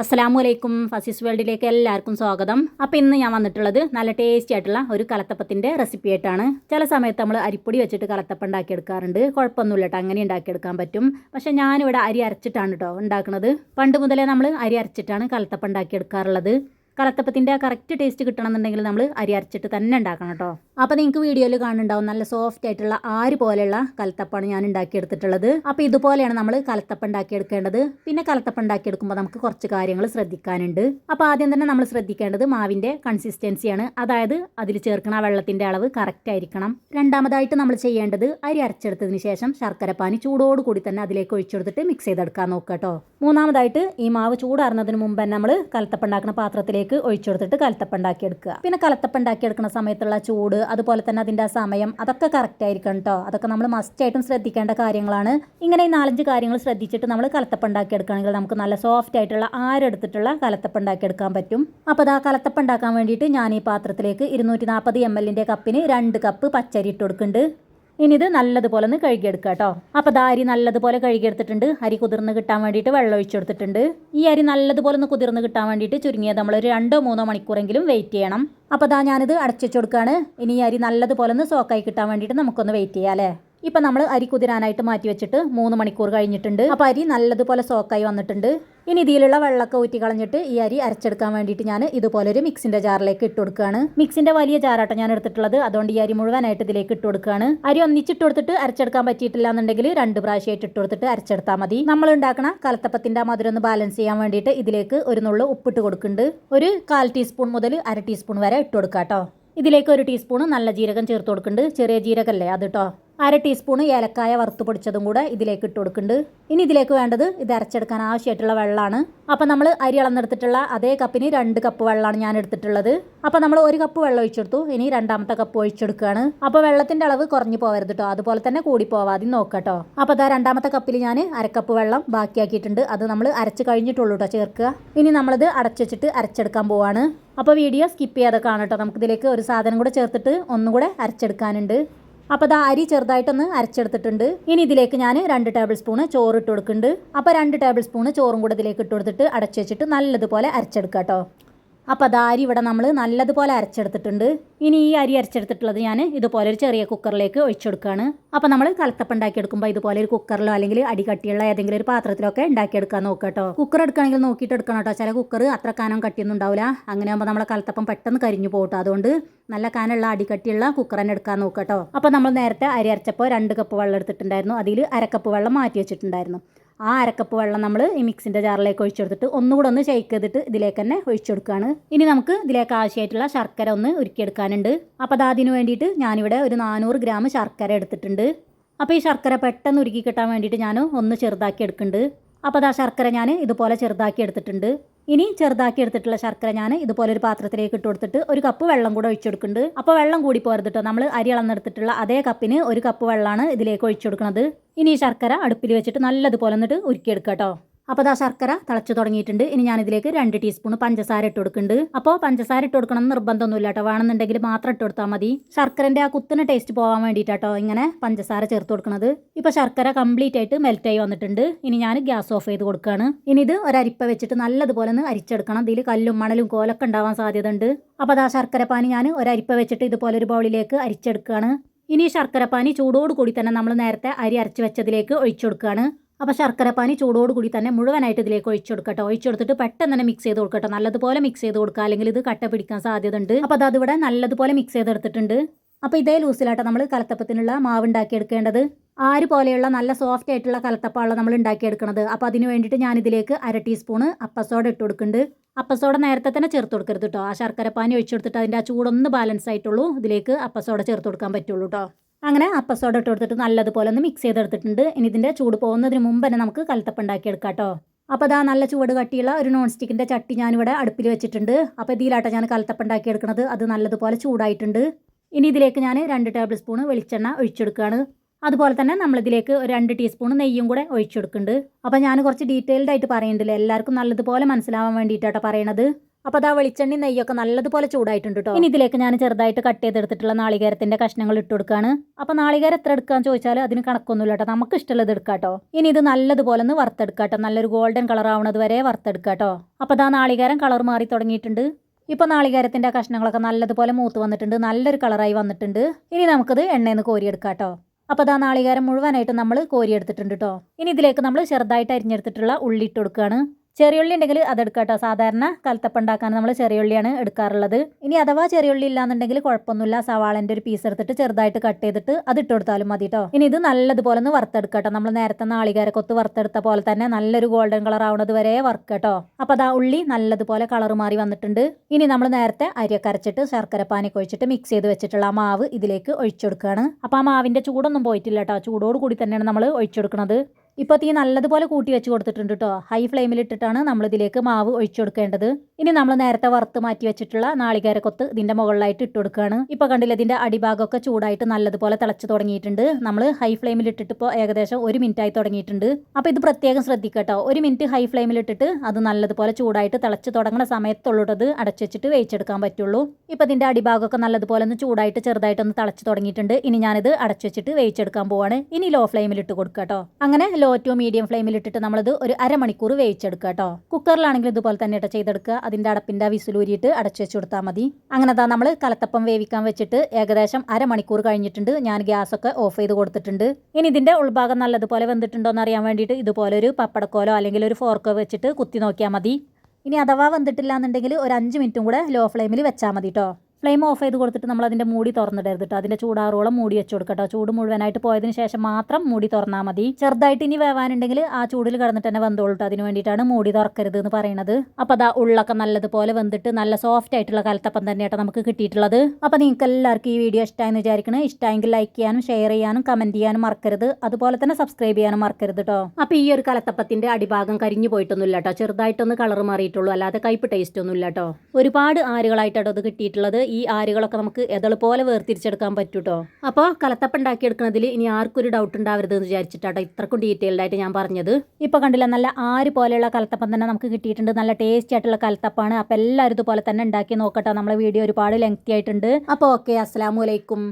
അസ്സലാമു വലൈക്കും ഫസീസ് വേൾഡിലേക്ക് എല്ലാവർക്കും സ്വാഗതം. അപ്പോൾ ഇന്ന് ഞാൻ വന്നിട്ടുള്ളത് നല്ല ടേസ്റ്റി ആയിട്ടുള്ള ഒരു കലത്തപ്പത്തിന്റെ റെസിപ്പി ആയിട്ടാണ്. ചില സമയത്ത് നമ്മൾ അരിപ്പൊടി വെച്ചിട്ട് കലത്തപ്പം ഉണ്ടാക്കിയെടുക്കാറുണ്ട്. കുഴപ്പമൊന്നുമില്ല കേട്ടോ അങ്ങനെ ഉണ്ടാക്കിയെടുക്കാൻ പറ്റും. പക്ഷേ ഞാനിവിടെ അരി അരച്ചിട്ടാണ് കേട്ടോ ഉണ്ടാക്കുന്നത് പണ്ട് മുതലേ നമ്മൾ അരി അരച്ചിട്ടാണ് കലത്തപ്പം ഉണ്ടാക്കിയെടുക്കാറുള്ളത്. കലത്തപ്പത്തിന്റെ കറക്റ്റ് ടേസ്റ്റ് കിട്ടണമെന്നുണ്ടെങ്കിൽ നമ്മൾ അരി അരച്ചിട്ട് തന്നെ ഉണ്ടാക്കണം കേട്ടോ അപ്പോൾ നിങ്ങൾക്ക് വീഡിയോയിൽ കാണുന്നുണ്ടാവും നല്ല സോഫ്റ്റ് ആയിട്ടുള്ള ആര് പോലെയുള്ള കലത്തപ്പാണ് ഞാൻ ഉണ്ടാക്കിയെടുത്തിട്ടുള്ളത്. അപ്പോൾ ഇതുപോലെയാണ് നമ്മൾ കലത്തപ്പം ഉണ്ടാക്കിയെടുക്കേണ്ടത്. പിന്നെ കലത്തപ്പം ഉണ്ടാക്കിയെടുക്കുമ്പോൾ നമുക്ക് കുറച്ച് കാര്യങ്ങൾ ശ്രദ്ധിക്കാനുണ്ട്. അപ്പോൾ ആദ്യം തന്നെ നമ്മൾ ശ്രദ്ധിക്കേണ്ടത് മാവിന്റെ കൺസിസ്റ്റൻസിയാണ് അതായത് അതിൽ ചേർക്കണ വെള്ളത്തിന്റെ അളവ് കറക്റ്റ് ആയിരിക്കണം. രണ്ടാമതായിട്ട് നമ്മൾ ചെയ്യേണ്ടത് അരി അരച്ചെടുത്തതിന് ശേഷം ശർക്കരപ്പാനി ചൂടോട് കൂടി തന്നെ അതിലേക്ക് ഒഴിച്ചെടുത്തിട്ട് മിക്സ് ചെയ്തെടുക്കാൻ നോക്കുക കേട്ടോ മൂന്നാമതായിട്ട് ഈ മാവ് ചൂടാറുന്നതിന് മുമ്പ് തന്നെ നമ്മൾ കലത്തപ്പം ഉണ്ടാക്കുന്ന പാത്രത്തിലേക്ക് ഒഴിച്ചെടുത്തിട്ട് കലത്തപ്പം ഉണ്ടാക്കിയെടുക്കുക പിന്നെ കലത്തപ്പം ഉണ്ടാക്കിയെടുക്കുന്ന സമയത്തുള്ള ചൂട് അതുപോലെ തന്നെ അതിന്റെ സമയം അതൊക്കെ കറക്റ്റ് ആയിരിക്കണം കേട്ടോ അതൊക്കെ നമ്മൾ മസ്റ്റ് മസ്റ്റായിട്ടും ശ്രദ്ധിക്കേണ്ട കാര്യങ്ങളാണ്. ഇങ്ങനെ ഈ നാലഞ്ച് കാര്യങ്ങൾ ശ്രദ്ധിച്ചിട്ട് നമ്മൾ കലത്തപ്പം ഉണ്ടാക്കിയെടുക്കുകയാണെങ്കിൽ നമുക്ക് നല്ല സോഫ്റ്റ് ആയിട്ടുള്ള ആരെടുത്തിട്ടുള്ള കലത്തപ്പം ഉണ്ടാക്കിയെടുക്കാൻ പറ്റും. അപ്പോൾ അത് ആ കലത്തപ്പം ഉണ്ടാക്കാൻ വേണ്ടിയിട്ട് ഞാൻ ഈ പാത്രത്തിലേക്ക് ഇരുന്നൂറ്റി നാൽപ്പത് എം എല്ലിന്റെ കപ്പിന് രണ്ട് കപ്പ് പച്ചരി ഇട്ട് കൊടുക്കുന്നുണ്ട്. ഇനി ഇത് നല്ലതുപോലെ ഒന്ന് കഴുകിയെടുക്കുക കേട്ടോ. അപ്പോൾ ദാ അരി നല്ലതുപോലെ കഴുകിയെടുത്തിട്ടുണ്ട്. അരി കുതിർന്ന് കിട്ടാൻ വേണ്ടിയിട്ട് വെള്ളം ഒഴിച്ചു കൊടുത്തിട്ടുണ്ട് ഈ അരി നല്ലതുപോലെ ഒന്ന് കുതിർന്ന് കിട്ടാൻ വേണ്ടിയിട്ട് ചുരുങ്ങിയത് നമ്മൾ നമ്മളൊരു രണ്ടോ മൂന്നോ മണിക്കൂറെങ്കിലും വെയിറ്റ് ചെയ്യണം. അപ്പോൾ ദാ ഞാനിത് അടച്ചു കൊടുക്കുകയാണ് ഇനി ഈ അരി നല്ലതുപോലെ ഒന്ന് സോക്കായി കിട്ടാൻ വേണ്ടിയിട്ട് നമുക്കൊന്ന് വെയിറ്റ് ചെയ്യാം അല്ലേ? ഇപ്പം നമ്മൾ അരി കുതിരാനായിട്ട് മാറ്റി വെച്ചിട്ട് മൂന്ന് മണിക്കൂർ കഴിഞ്ഞിട്ടുണ്ട്. അപ്പോൾ അരി നല്ലതുപോലെ സോക്കായി വന്നിട്ടുണ്ട്. ഇനി ഇതിലുള്ള വെള്ളമൊക്കെ ഊറ്റി കളഞ്ഞിട്ട് ഈ അരി അരച്ചെടുക്കാൻ വേണ്ടിയിട്ട് ഞാൻ ഇതുപോലെ ഒരു മിക്സിന്റെ ജാറിലേക്ക് ഇട്ട് കൊടുക്കുകയാണ് മിക്സിന്റെ വലിയ ജാറാട്ടം ഞാൻ എടുത്തിട്ടുള്ളത്. അതുകൊണ്ട് ഈ അരി മുഴുവനായിട്ട് ഇതിലേക്ക് ഇട്ട് കൊടുക്കുകയാണ് അരി ഒന്നിച്ചിട്ട് കൊടുത്തിട്ട് അരച്ചെടുക്കാൻ പറ്റിയിട്ടില്ല എന്നുണ്ടെങ്കിൽ രണ്ട് പ്രാവശ്യമായിട്ട് ഇട്ട് കൊടുത്തിട്ട് അരച്ചെടുത്താൽ മതി. നമ്മൾ ഉണ്ടാക്കണ കലത്തപ്പത്തിന്റെ മധുരം ഒന്ന് ബാലൻസ് ചെയ്യാൻ വേണ്ടിയിട്ട് ഇതിലേക്ക് ഒരു നുള്ളു ഉപ്പിട്ട് കൊടുക്കുന്നുണ്ട്. ഒരു കാൽ ടീസ്പൂൺ മുതൽ അര ടീസ്പൂൺ വരെ ഇട്ട് കൊടുക്കാം കേട്ടോ ഇതിലേക്ക് ഒരു ടീസ്പൂൺ നല്ല ജീരകം ചേർത്ത് കൊടുക്കുന്നുണ്ട്. ചെറിയ ജീരകല്ലേ അത് കേട്ടോ അര ടീസ്പൂൺ ഏലക്കായ വറുത്ത് പൊടിച്ചതും കൂടെ ഇതിലേക്ക് ഇട്ട് കൊടുക്കുന്നുണ്ട്. ഇനി ഇതിലേക്ക് വേണ്ടത് ഇത് അരച്ചെടുക്കാൻ ആവശ്യമായിട്ടുള്ള വെള്ളമാണ്. അപ്പോൾ നമ്മൾ അരി അളന്നെടുത്തിട്ടുള്ള അതേ കപ്പിന് രണ്ട് കപ്പ് വെള്ളമാണ് ഞാൻ എടുത്തിട്ടുള്ളത്. അപ്പോൾ നമ്മൾ ഒരു കപ്പ് വെള്ളം ഒഴിച്ചെടുത്തു. ഇനി രണ്ടാമത്തെ കപ്പ് ഒഴിച്ചെടുക്കുകയാണ്. അപ്പോൾ വെള്ളത്തിന്റെ അളവ് കുറഞ്ഞു പോകരുത് കേട്ടോ. അതുപോലെ തന്നെ കൂടി പോവാതെ നോക്കാം കേട്ടോ. അപ്പോൾ അതാ രണ്ടാമത്തെ കപ്പിൽ ഞാൻ അരക്കപ്പ് വെള്ളം ബാക്കിയാക്കിയിട്ടുണ്ട്. അത് നമ്മൾ അരച്ച് കഴിഞ്ഞിട്ടുള്ളൂ കേട്ടോ ചേർക്കുക. ഇനി നമ്മളിത് അടച്ചുവെച്ചിട്ട് അരച്ചെടുക്കാൻ പോവാണ്. അപ്പോൾ വീഡിയോ സ്കിപ്പ് ചെയ്യാതെ കാണട്ടോ നമുക്കിതിലേക്ക് ഒരു സാധനം കൂടെ ചേർത്തിട്ട് ഒന്നുകൂടെ അരച്ചെടുക്കാനുണ്ട്. അപ്പോൾ അത് അരി ചെറുതായിട്ടൊന്ന് അരച്ചെടുത്തിട്ടുണ്ട്. ഇനി ഇതിലേക്ക് ഞാൻ രണ്ട് ടേബിൾ സ്പൂണ് ചോറ് ഇട്ട് കൊടുക്കുന്നുണ്ട്. അപ്പോൾ രണ്ട് ടേബിൾ സ്പൂണ് ചോറും കൂടെ ഇതിലേക്ക് ഇട്ട് കൊടുത്തിട്ട് അടച്ചു വെച്ചിട്ട് നല്ലതുപോലെ അരച്ചെടുക്കുക കേട്ടോ അപ്പോൾ അത് അരി ഇവിടെ നമ്മൾ നല്ലതുപോലെ അരച്ചെടുത്തിട്ടുണ്ട്. ഇനി ഈ അരി അരച്ചെടുത്തിട്ടുള്ളത് ഞാൻ ഇതുപോലെ ഒരു ചെറിയ കുക്കറിലേക്ക് ഒഴിച്ചെടുക്കുകയാണ് അപ്പോൾ നമ്മൾ കലത്തപ്പം ഉണ്ടാക്കിയെടുക്കുമ്പോൾ ഇതുപോലെ ഒരു കുക്കറിലോ അല്ലെങ്കിൽ അടി കട്ടിയുള്ള ഏതെങ്കിലും ഒരു പാത്രത്തിലൊക്കെ ഉണ്ടാക്കിയെടുക്കാൻ നോക്കുക കേട്ടോ. കുക്കർ എടുക്കുകയാണെങ്കിൽ നോക്കിയിട്ട് എടുക്കണം കേട്ടോ. ചില കുക്കർ അത്ര കാനം കട്ടിയൊന്നും ഉണ്ടാവില്ല. അങ്ങനെ ആകുമ്പോൾ നമ്മളെ കലത്തപ്പം പെട്ടെന്ന് കരിഞ്ഞു പോകട്ടോ. അതുകൊണ്ട് നല്ല കാനുള്ള അടിക്കട്ടിയുള്ള കുക്കർ തന്നെ എടുക്കാൻ നോക്കുക കേട്ടോ. അപ്പോൾ നമ്മൾ നേരത്തെ അരി അരച്ചപ്പോൾ രണ്ട് കപ്പ് വെള്ളം എടുത്തിട്ടുണ്ടായിരുന്നു. അതിൽ അരക്കപ്പ് വെള്ളം മാറ്റി വെച്ചിട്ടുണ്ടായിരുന്നു. ആ അരക്കപ്പ് വെള്ളം നമ്മൾ ഈ മിക്സിന്റെ ജാറിലേക്ക് ഒഴിച്ചെടുത്തിട്ട് ഒന്നുകൂടെ ഒന്ന് ഷെയ്ക്ക് ചെയ്തിട്ട് ഇതിലേക്ക് തന്നെ ഒഴിച്ചു കൊടുക്കുകയാണ് ഇനി നമുക്ക് ഇതിലേക്ക് ആവശ്യമായിട്ടുള്ള ശർക്കര ഒന്ന് ഉരുക്കിയെടുക്കാനുണ്ട്. അപ്പോൾ അത് അതിന് വേണ്ടിയിട്ട് ഞാനിവിടെ ഒരു നാനൂറ് ഗ്രാം ശർക്കര എടുത്തിട്ടുണ്ട്. അപ്പോൾ ഈ ശർക്കര പെട്ടെന്ന് ഉരുക്കി കിട്ടാൻ വേണ്ടിയിട്ട് ഞാൻ ഒന്ന് ചെറുതാക്കി എടുക്കുന്നുണ്ട്. അപ്പോൾ അത് ശർക്കര ഞാൻ ഇതുപോലെ ചെറുതാക്കി എടുത്തിട്ടുണ്ട്. ഇനി ചെറുതാക്കി എടുത്തിട്ടുള്ള ശർക്കര ഞാൻ ഇതുപോലെ ഒരു പാത്രത്തിലേക്ക് ഇട്ട് കൊടുത്തിട്ട് ഒരു കപ്പ് വെള്ളം കൂടെ ഒഴിച്ചെടുക്കുന്നുണ്ട് അപ്പോൾ വെള്ളം കൂടി പോരുത് കേട്ടോ നമ്മൾ അരി അളന്നെടുത്തിട്ടുള്ള അതേ കപ്പിന് ഒരു കപ്പ് വെള്ളമാണ് ഇതിലേക്ക് ഒഴിച്ചു കൊടുക്കുന്നത്. ഇനി ശർക്കര അടുപ്പിൽ വെച്ചിട്ട് നല്ലതുപോലെ എന്നിട്ട് ഉരുക്കിയെടുക്കുക കേട്ടോ അപ്പോൾ ആ ശർക്കര തിളച്ച് തുടങ്ങിയിട്ടുണ്ട്. ഇനി ഞാനിതിലേക്ക് രണ്ട് ടീസ്പൂൺ പഞ്ചസാര ഇട്ട് കൊടുക്കുന്നുണ്ട്. അപ്പോൾ പഞ്ചസാര ഇട്ട് കൊടുക്കണം നിർബന്ധമൊന്നുമില്ല കേട്ടോ വേണമെന്നുണ്ടെങ്കിൽ മാത്രം ഇട്ട് കൊടുത്താൽ മതി. ശർക്കരന്റെ ആ കുത്തിന് ടേസ്റ്റ് പോകാൻ വേണ്ടിയിട്ടാട്ടോ ഇങ്ങനെ പഞ്ചസാര ചേർത്ത് കൊടുക്കുന്നത് ഇപ്പോൾ ശർക്കര കംപ്ലീറ്റ് ആയിട്ട് മെൽറ്റ് ആയി വന്നിട്ടുണ്ട്. ഇനി ഞാൻ ഗ്യാസ് ഓഫ് ചെയ്ത് കൊടുക്കുകയാണ് ഇനി ഇത് ഒരരിപ്പ വെച്ചിട്ട് നല്ലതുപോലെ ഒന്ന് അരിച്ചെടുക്കണം. ഇതിൽ കല്ലും മണലും കോലൊക്കെ ഉണ്ടാവാൻ സാധ്യതയുണ്ട്. അപ്പോൾ അതാ ശർക്കരപ്പാനി ഞാൻ ഒരരിപ്പ വെച്ചിട്ട് ഇതുപോലെ ഒരു ബൗളിലേക്ക് അരിച്ചെടുക്കുകയാണ് ഇനി ശർക്കരപ്പാനി ചൂടോട് കൂടി തന്നെ നമ്മൾ നേരത്തെ അരി അരച്ച് വെച്ചതിലേക്ക് ഒഴിച്ചു കൊടുക്കുകയാണ് അപ്പോൾ ശർക്കരപ്പാനി ചൂടോട് കൂടി തന്നെ മുഴുവനായിട്ട് ഇതിലേക്ക് ഒഴിച്ചു കൊടുക്കട്ടോ ഒഴിച്ചു കൊടുത്തിട്ട് പെട്ടെന്ന് തന്നെ മിക്സ് ചെയ്ത് കൊടുക്കട്ടോ നല്ലതുപോലെ മിക്സ് ചെയ്ത് കൊടുക്കുക അല്ലെങ്കിൽ ഇത് കട്ട പിടിക്കാൻ സാധ്യത ഉണ്ട് അപ്പോൾ അത് അതിവിടെ നല്ലതുപോലെ മിക്സ് ചെയ്തെടുത്തിട്ടുണ്ട്. അപ്പോൾ ഇതേ ലൂസിലാട്ടോ നമ്മൾ കലത്തപ്പത്തിനുള്ള മാവ് ഉണ്ടാക്കിയെടുക്കേണ്ടത്. ആര് പോലെയുള്ള നല്ല സോഫ്റ്റ് ആയിട്ടുള്ള കലത്തപ്പമാണ് നമ്മൾ ഉണ്ടാക്കിയെടുക്കുന്നത് അപ്പോൾ അതിന് വേണ്ടിയിട്ട് ഞാൻ ഇതിലേക്ക് അര ടീസ്പൂണ് അപ്പസോഡ ഇട്ട് കൊടുക്കുന്നുണ്ട്. അപ്പസോഡ നേരത്തെ തന്നെ ചേർത്ത് കൊടുക്കരുത് കേട്ടോ ആ ശർക്കരപ്പാനി ഒഴിച്ചു കൊടുത്തിട്ട് അതിന്റെ ആ ചൂടൊന്ന് ബാലൻസ് ആയിട്ടുള്ളൂ. ഇതിലേക്ക് അപ്പസോഡ ചേർത്ത് കൊടുക്കാൻ പറ്റുള്ളൂ കേട്ടോ അങ്ങനെ അപ്പസോഡ ഇട്ട് കൊടുത്തിട്ട് നല്ലതുപോലെ ഒന്ന് മിക്സ് ചെയ്തെടുത്തിട്ടുണ്ട്. ഇനി ഇതിന്റെ ചൂട് പോകുന്നതിന് മുമ്പ് തന്നെ നമുക്ക് കലത്തപ്പം ഉണ്ടാക്കിയെടുക്കാം കേട്ടോ അപ്പോൾ അതാ നല്ല ചൂട് കട്ടിയുള്ള ഒരു നോൺ സ്റ്റിക്കിന്റെ ചട്ടി ഞാനിവിടെ അടുപ്പിൽ വെച്ചിട്ടുണ്ട്. അപ്പോൾ ഇതിലാട്ടോ ഞാൻ കലത്തപ്പം ഉണ്ടാക്കിയെടുക്കുന്നത് അത് നല്ലതുപോലെ ചൂടായിട്ടുണ്ട്. ഇനി ഇതിലേക്ക് ഞാൻ രണ്ട് ടേബിൾ സ്പൂൺ വെളിച്ചെണ്ണ ഒഴിച്ചെടുക്കുകയാണ്. അതുപോലെ തന്നെ നമ്മളിതിലേക്ക് ഒരു രണ്ട് ടീസ്പൂൺ നെയ്യും കൂടെ ഒഴിച്ചെടുക്കുന്നുണ്ട്. അപ്പോൾ ഞാൻ കുറച്ച് ഡീറ്റെയിൽഡ് ആയിട്ട് പറയുന്നുണ്ടല്ലോ. എല്ലാവർക്കും നല്ലതുപോലെ മനസ്സിലാവാൻ വേണ്ടിയിട്ടാട്ടോ പറയണത്. അപ്പോൾ അതാ വെളിച്ചെണ്ണി നെയ്യൊക്കെ നല്ലതുപോലെ ചൂടായിട്ടുണ്ട് കേട്ടോ ഇനി ഇതിലേക്ക് ഞാൻ ചെറുതായിട്ട് കട്ട് ചെയ്തെടുത്തിട്ടുള്ള നാളികേരത്തിന്റെ കഷ്ണങ്ങൾ ഇട്ട് കൊടുക്കുകയാണ് അപ്പോൾ നാളികേരം എത്ര എടുക്കാന്ന് ചോദിച്ചാൽ അതിന് കണക്കൊന്നുമില്ല കേട്ടോ നമുക്ക് ഇഷ്ടമുള്ളത് എടുക്കാം കേട്ടോ ഇനി ഇത് നല്ലതുപോലെ ഒന്ന് വറുത്തെടുക്കാം കേട്ടോ നല്ലൊരു ഗോൾഡൻ കളർ ആവുന്നത് വരെ വറുത്തെടുക്കാം കേട്ടോ അപ്പോൾ അതാ നാളികേരം കളർ മാറി തുടങ്ങിയിട്ടുണ്ട്. ഇപ്പോൾ നാളികേരത്തിന്റെ കഷ്ണങ്ങളൊക്കെ നല്ലതുപോലെ മൂത്ത് വന്നിട്ടുണ്ട്. നല്ലൊരു കളറായി വന്നിട്ടുണ്ട്. ഇനി നമുക്കത് എണ്ണയിൽ നിന്ന് കോരിയെടുക്കാം കേട്ടോ അപ്പോൾ അതാ നാളികേരം മുഴുവനായിട്ട് നമ്മൾ കോരിയെടുത്തിട്ടുണ്ട് കേട്ടോ ഇനി ഇതിലേക്ക് നമ്മൾ ചെറുതായിട്ട് അരിഞ്ഞെടുത്തിട്ടുള്ള ഉള്ളി ഇട്ട് കൊടുക്കുകയാണ് ചെറിയുള്ളി ഉണ്ടെങ്കിൽ അതെടുക്കാം കേട്ടോ സാധാരണ കലത്തപ്പം ഉണ്ടാക്കാൻ നമ്മൾ ചെറിയുള്ളിയാണ് എടുക്കാറുള്ളത്. ഇനി അഥവാ ചെറിയുള്ളി ഇല്ലാന്നുണ്ടെങ്കിൽ കുഴപ്പമൊന്നുമില്ല. സവാളന്റെ ഒരു പീസ് എടുത്തിട്ട് ചെറുതായിട്ട് കട്ട് ചെയ്തിട്ട് അത് ഇട്ട് കൊടുത്താലും മതി കേട്ടോ ഇനി ഇത് നല്ലതുപോലെ ഒന്ന് വറുത്തെടുക്കാം കേട്ടോ നമ്മൾ നേരത്തെ നാളികേരക്കൊത്ത് വറുത്തെടുത്ത പോലെ തന്നെ നല്ലൊരു ഗോൾഡൻ കളർ ആവുന്നത് വരെ വർക്ക് കേട്ടോ അപ്പോൾ അതാ ഉള്ളി നല്ലതുപോലെ കളർ മാറി വന്നിട്ടുണ്ട്. ഇനി നമ്മൾ നേരത്തെ അരിയൊക്കെ അരച്ചിട്ട് ശർക്കര പാനിക്ക് ഒഴിച്ചിട്ട് മിക്സ് ചെയ്ത് വെച്ചിട്ടുള്ള ആ മാവ് ഇതിലേക്ക് ഒഴിച്ചു കൊടുക്കുകയാണ് അപ്പോൾ ആ മാവിന്റെ ചൂടൊന്നും പോയിട്ടില്ല കേട്ടോ ചൂടോട് കൂടി തന്നെയാണ് നമ്മൾ ഒഴിച്ചു കൊടുക്കുന്നത് ഇപ്പോൾ തീ നല്ലതുപോലെ കൂട്ടി വെച്ച് കൊടുത്തിട്ടുണ്ട് കേട്ടോ ഹൈ ഫ്ലെയിമിൽ ഇട്ടിട്ടാണ് നമ്മൾ ഇതിലേക്ക് മാവ് ഒഴിച്ചു കൊടുക്കേണ്ടത്. ഇനി നമ്മൾ നേരത്തെ വറുത്ത് മാറ്റി വെച്ചിട്ടുള്ള നാളികേര കൊത്ത് ഇതിന്റെ മുകളിലായിട്ട് ഇട്ട് കൊടുക്കുകയാണ് ഇപ്പോൾ കണ്ടില്ല ഇതിന്റെ അടിഭാഗമൊക്കെ ചൂടായിട്ട് നല്ലതുപോലെ തിളച്ച് തുടങ്ങിയിട്ടുണ്ട്. നമ്മൾ ഹൈ ഫ്ലെയിമിൽ ഇട്ടിട്ട് ഇപ്പോൾ ഏകദേശം ഒരു മിനിറ്റ് ആയി തുടങ്ങിയിട്ടുണ്ട്. അപ്പോൾ ഇത് പ്രത്യേകം ശ്രദ്ധിക്കട്ടോ. കേട്ടോ ഒരു മിനിറ്റ് ഹൈ ഫ്ലെയിമിൽ ഇട്ടിട്ട് അത് നല്ലതുപോലെ ചൂടായിട്ട് തിളച്ച് തുടങ്ങുന്ന സമയത്തുള്ളത് അടച്ചു വെച്ചിട്ട് വേവിച്ചെടുക്കാൻ പറ്റുള്ളൂ. ഇപ്പോൾ ഇതിന്റെ അടിഭാഗമൊക്കെ നല്ലതുപോലെ ഒന്ന് ചൂടായിട്ട് ചെറുതായിട്ടൊന്ന് തിളച്ച് തുടങ്ങിയിട്ടുണ്ട്. ഇനി ഞാനിത് അടച്ചു വെച്ചിട്ട് വേവിച്ചെടുക്കാൻ പോവാണ്. ഇനി ലോ ഫ്ലെയിമിൽ ഇട്ട് കൊടുക്കുക കേട്ടോ അങ്ങനെ ലോ ടു മീഡിയം ഫ്ലെയിമിൽ ഇട്ടിട്ട് നമ്മളത് ഒരു അരമണിക്കൂർ വേവിച്ചെടുക്കുക കേട്ടോ. കുക്കറിലാണെങ്കിൽ ഇതുപോലെ തന്നെ ഇട്ട് ചെയ്തെടുക്കുക. അതിന്റെ അടപ്പിന്റെ വിസിലൂരിയിട്ട് അടച്ചു വെച്ച് കൊടുത്താൽ മതി. അങ്ങനെതാ നമ്മൾ കലത്തപ്പം വേവിക്കാൻ വെച്ചിട്ട് ഏകദേശം അരമണിക്കൂർ കഴിഞ്ഞിട്ടുണ്ട്. ഞാൻ ഗ്യാസൊക്കെ ഓഫ് ചെയ്ത് കൊടുത്തിട്ടുണ്ട്. ഇനി ഇതിന്റെ ഉൾഭാഗം നല്ലതുപോലെ വെന്തിട്ടുണ്ടോ എന്ന് അറിയാൻ വേണ്ടിയിട്ട് ഇതുപോലെ ഒരു പപ്പടക്കോലോ അല്ലെങ്കിൽ ഒരു ഫോർക്കോ വെച്ചിട്ട് കുത്തി നോക്കിയാൽ മതി. ഇനി അഥവാ വന്നിട്ടില്ല എന്നുണ്ടെങ്കിൽ ഒരു അഞ്ച് മിനിറ്റും കൂടെ ലോ ഫ്ലെയിമിൽ വെച്ചാൽ മതി കേട്ടോ. ഫ്ലെയിം ഓഫ് ചെയ്ത് കൊടുത്തിട്ട് നമ്മൾ അതിന്റെ മൂടി തുറന്നിടരുത് കേട്ടോ അതിന്റെ ചൂടാറോളം മൂടി വെച്ച് കൊടുക്കട്ടോ ചൂട് മുഴുവനായിട്ട് പോയതിന് ശേഷം മാത്രം മൂടി തുറന്നാൽ മതി. ചെറുതായിട്ട് ഇനി വേവാനുണ്ടെങ്കിൽ ആ ചൂടിൽ കിടന്നിട്ട് തന്നെ വെന്തോളൂ അതിന് വേണ്ടിയിട്ടാണ് മൂടി തുറക്കരുത് എന്ന് പറയുന്നത് അപ്പോൾ അതാ ഉള്ളൊക്കെ നല്ലതുപോലെ വെന്തിട്ട് നല്ല സോഫ്റ്റ് ആയിട്ടുള്ള കലത്തപ്പം തന്നെയാട്ടോ നമുക്ക് കിട്ടിയിട്ടുള്ളത്. അപ്പോൾ നിങ്ങൾക്ക് എല്ലാവർക്കും ഈ വീഡിയോ ഇഷ്ടമായെന്ന് വിചാരിക്കണം. ഇഷ്ടമെങ്കിൽ ലൈക്ക് ചെയ്യാനും ഷെയർ ചെയ്യാനും കമന്റ് ചെയ്യാനും മറക്കരുത്. അതുപോലെ തന്നെ സബ്സ്ക്രൈബ് ചെയ്യാനും മറക്കരുത് കേട്ടോ അപ്പോൾ ഈ ഒരു കലത്തപ്പത്തിന്റെ അടിഭാഗം കരിഞ്ഞു പോയിട്ടൊന്നുമില്ല കേട്ടോ ചെറുതായിട്ടൊന്ന് കളർ മാറിയിട്ടുള്ളൂ. അല്ലാതെ കയ്പ് ടേസ്റ്റ് ഒന്നുമില്ല കേട്ടോ ഒരുപാട് ആരുകളായിട്ടോ അത് കിട്ടിയിട്ടുള്ളത്. ഈ ആരുകളൊക്കെ നമുക്ക് എതൾ പോലെ വേർതിരിച്ചെടുക്കാൻ പറ്റും കേട്ടോ അപ്പോൾ കലത്തപ്പം ഉണ്ടാക്കിയെടുക്കുന്നതിൽ ഇനി ആർക്കൊരു ഡൗട്ട് ഉണ്ടാവരുത് എന്ന് വിചാരിച്ചിട്ടാട്ടോ ഇത്രക്കും ഡീറ്റെയിൽഡ് ആയിട്ട് ഞാൻ പറഞ്ഞത്. ഇപ്പോൾ കണ്ടില്ല നല്ല ആര് പോലെയുള്ള കലത്തപ്പം തന്നെ നമുക്ക് കിട്ടിയിട്ടുണ്ട്. നല്ല ടേസ്റ്റി ആയിട്ടുള്ള കലത്തപ്പാണ്. അപ്പോൾ എല്ലാവരും ഇതുപോലെ തന്നെ ഉണ്ടാക്കി നോക്കട്ടോ. നമ്മളെ വീഡിയോ ഒരുപാട് ലെങ്തി ആയിട്ടുണ്ട്. അപ്പോൾ ഓക്കെ അസ്സാം വലൈക്കും